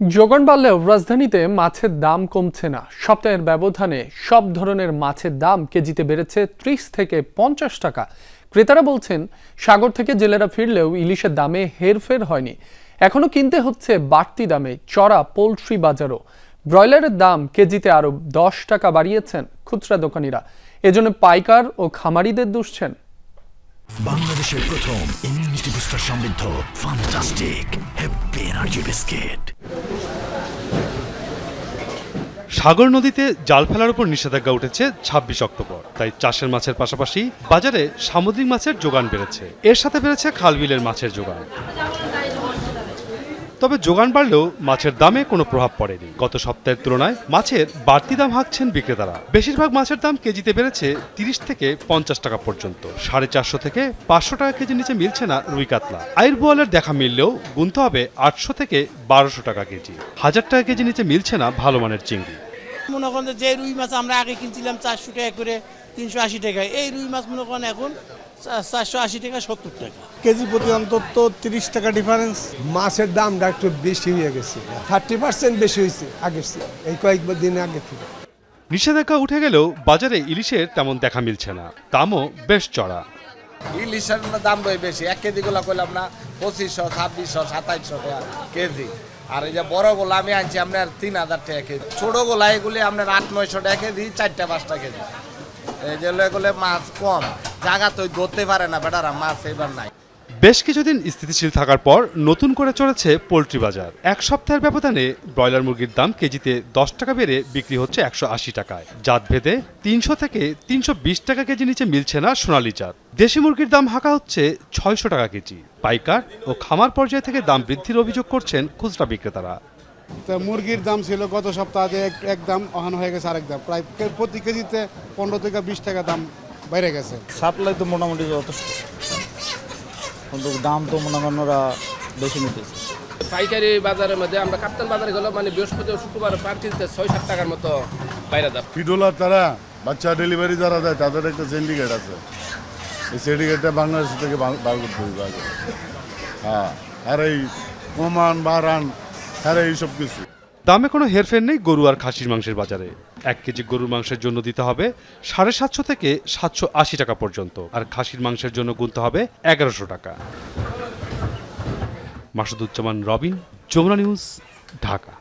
যোগান বাড়লেও রাজধানীতে মাছের দাম কমছে না। সপ্তাহের ব্যবধানে সব ধরনের মাছের দাম কেজিতে বেড়েছে ত্রিশ থেকে পঞ্চাশ টাকা। ক্রেতারা বলছেন, সাগর থেকে জেলেরা ফিরলেও ইলিশের দামে হেরফের হয়নি। এখনও কিনতে হচ্ছে বাড়তি দামে চড়া পোলট্রি বাজারও। ব্রয়লারের দাম কেজিতে আরও দশ টাকা বাড়িয়েছেন খুচরা দোকানিরা। এজন্য পাইকার ও খামারিদের দুষছেন। বাংলাদেশের প্রথম ইমিউনিটি বুস্টার সমৃদ্ধ ফান্টাস্টিক হ্যাপি এনার্জি বিস্কিট। সাগর নদীতে জাল ফেলার উপর নিষেধাজ্ঞা উঠেছে ছাব্বিশ অক্টোবর। তাই চাষের মাছের পাশাপাশি বাজারে সামুদ্রিক মাছের যোগান বেড়েছে। এর সাথে বেড়েছে খালবিলের মাছের যোগান। তবে যোগান বাড়লেও মাছের দামে কোনো প্রভাব পড়েনি। গত সপ্তাহের তুলনায় মাছের বাড়তি দাম হাঁকছেন বিক্রেতারা। বেশিরভাগ মাছের দাম কেজিতে বেড়েছে তিরিশ থেকে পঞ্চাশ টাকা পর্যন্ত। সাড়ে চারশো থেকে পাঁচশো টাকা কেজি নিচে মিলছে না রুই কাতলা। আইর বোয়ালের দেখা মিললেও গুনতে হবে আটশো থেকে বারোশো টাকা কেজি। হাজার টাকা কেজি নিচে মিলছে না ভালো মানের চিংড়ি। মনে করেন যে রুই মাছ আমরা আগে কিনছিলাম চারশো টাকা করে তিনশো আশি টাকায় এই রুই মাছ মনে করেন এখন চারশো আশি টাকা সত্তর টাকা। কেজি প্রতি অন্তত তিরিশ টাকা ডিফারেন্স মাছের দামটা একটু বেশি হয়ে গেছে। থার্টি পার্সেন্ট বেশি হয়েছে আগের এই কয়েক দিন আগে থেকে। নিষেধাজ্ঞা উঠে গেলেও বাজারে ইলিশের তেমন দেখা মিলছে না। দামও বেশ চড়া। ইলিশের দাম রয়ে বেশি। এক কেজি গুলা করলাম না, পঁচিশশো, ছাব্বিশশো, সাতাইশশো টাকা কেজি। আর এই যে বড় গোলা আমি আনছি আপনার তিন হাজার টাকা কেজি। ছোট গোলা এগুলি আপনার আট, নয়শো টাকা কেজি, চারটা, পাঁচটা কেজি। এই যে মাছ কম। জায়গা তো ধরতে পারে না বেটারা, মাছ এবার নাই। বেশ কিছুদিন স্থিতিশীল থাকার পর নতুন করে চলেছে পোলট্রি বাজার। এক সপ্তাহের ব্যবধানে ব্রয়লার মুরগির দাম কেজিতে দশ টাকা বেড়ে বিক্রি হচ্ছে একশো আশি টাকায়। জাত ভেদে তিনশো থেকে তিনশো বিশ টাকা কেজি নিচে মিলছে না সোনালী জাত। দেশি মুরগির দাম হাঁকা হচ্ছে ছয়শো টাকা কেজি। পাইকার ও খামার পর্যায় থেকে দাম বৃদ্ধির অভিযোগ করছেন খুচরা বিক্রেতারা। তো মুরগির দাম ছিল গত সপ্তাহে এক এক দাম অহান হয়ে গেছে আরেক দাম। প্রায় প্রতি কেজিতে পনেরো থেকে বিশ টাকা দাম বেড়ে গেছে। সাপ্লাই তো মোটামুটি যথেষ্ট। কিন্তু দাম তো মনে করেন ওরা বেশি নিতেছে। পাইকারি বাজারের মধ্যে আমরা কাপ্তান বাজারে গেলে মানে বৃহস্পতি শুক্রবার পার কেজিতে ছয় সাত টাকার মতো বাইরে দাম। ফিডোলার তারা বাচ্চা ডেলিভারি যারা দেয় তাদের একটা সিন্ডিকেট আছে। এই সিন্ডিকেটটা বাংলাদেশ থেকে বার বার করতে হবে হ্যাঁ আর এই ওমান বারান আর এইসব কিছু। দামে কোনো হেরফের নেই গরু আর খাসির মাংসের বাজারে। এক কেজি গরুর মাংসের জন্য দিতে হবে সাড়ে সাতশো থেকে সাতশো আশি টাকা পর্যন্ত, আর খাসির মাংসের জন্য গুনতে হবে এগারোশো টাকা। মাসুদুজ্জামান রবিন, যমুনা নিউজ, ঢাকা।